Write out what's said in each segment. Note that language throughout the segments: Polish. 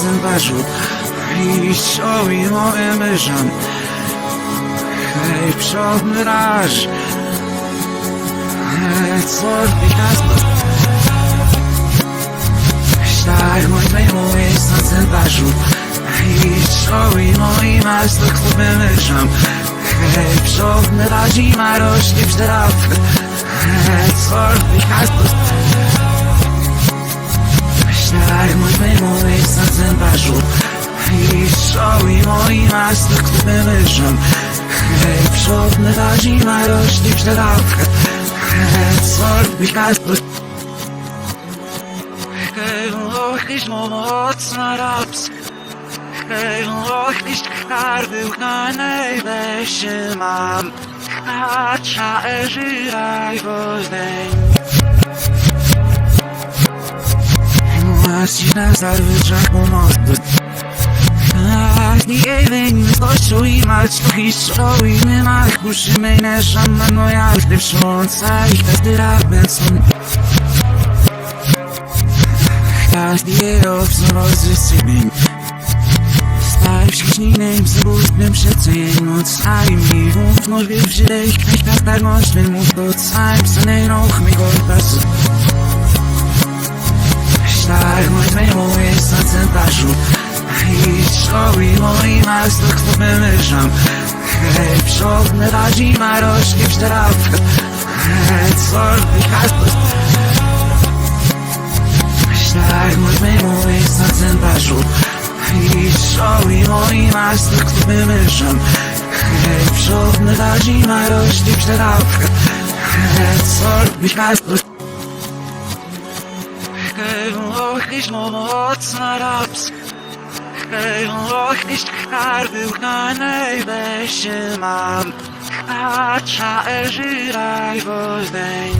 cmentarzu I ścioły moje myżam Hej, przodny raż Hej, co ty kasno Tak, mój mój jest na cmentarzu I ścioły moje miasto, kto wymyślam Hej, przodny raż i ma rośnie w czterawkę Hej, co ty na cmentarzu I szoły moi miasto, które myszą Hej, przodny radzi ma rośnie w czterawkę. Hej, co robi kasper Hej, och, iż mocna raps Hej, och, iż kardył na najlepszy mam. Hacza, eżyraj, wozdeń Masz na zarwyczach pomocy Ach, nie wiem, kościół i mać to historii Nie ma kuszymy, nie szaman, no gdy wsząca i każdy ramen są. Każdy je obzorozy sobie Stary wśródninem z bóstwem przecen Odstaje mi wąt, no wiem, że dech Każda tak możny mów. Do całym Sanej roch mi go pasu mój jest na cmentarzu I szkoły moi miasto, kto wymyślam Hej, przodny radzi ma rożki w czterawkę Hej, co robi hasło mój jest na cmentarzu I szkoły moi miasto, kto wymyślam Hej, przodny radzi ma rożki w czterawkę Hej, co robi hasło Hej, och, iż mocna raps Hej, och, iż kardył na najlepszy mam. Hacza, eżyraj, wozdeń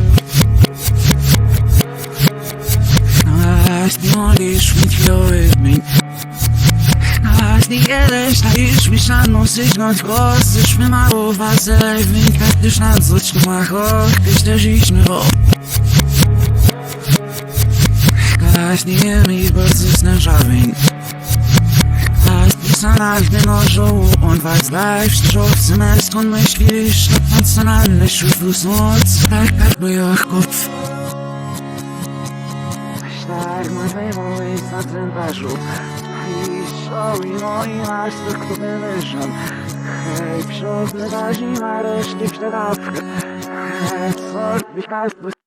Hast możesz mieć mi Każdy jeden stajesz mi szaną sygnąć głos. Zeszmy mało wazę w minkach Gdyż na coś mach och Gdyż też iśmy wo Każdy mi bardzo snężawień Personalny nożu und weiß live Strof męsk und myślisz? Emocjonalny szufus moc Tak jakby jak kopf Tak, na cmentarzu I show i moi to kto wymyślam Hej, przodny razi ma reszty w czterawkę Hej, co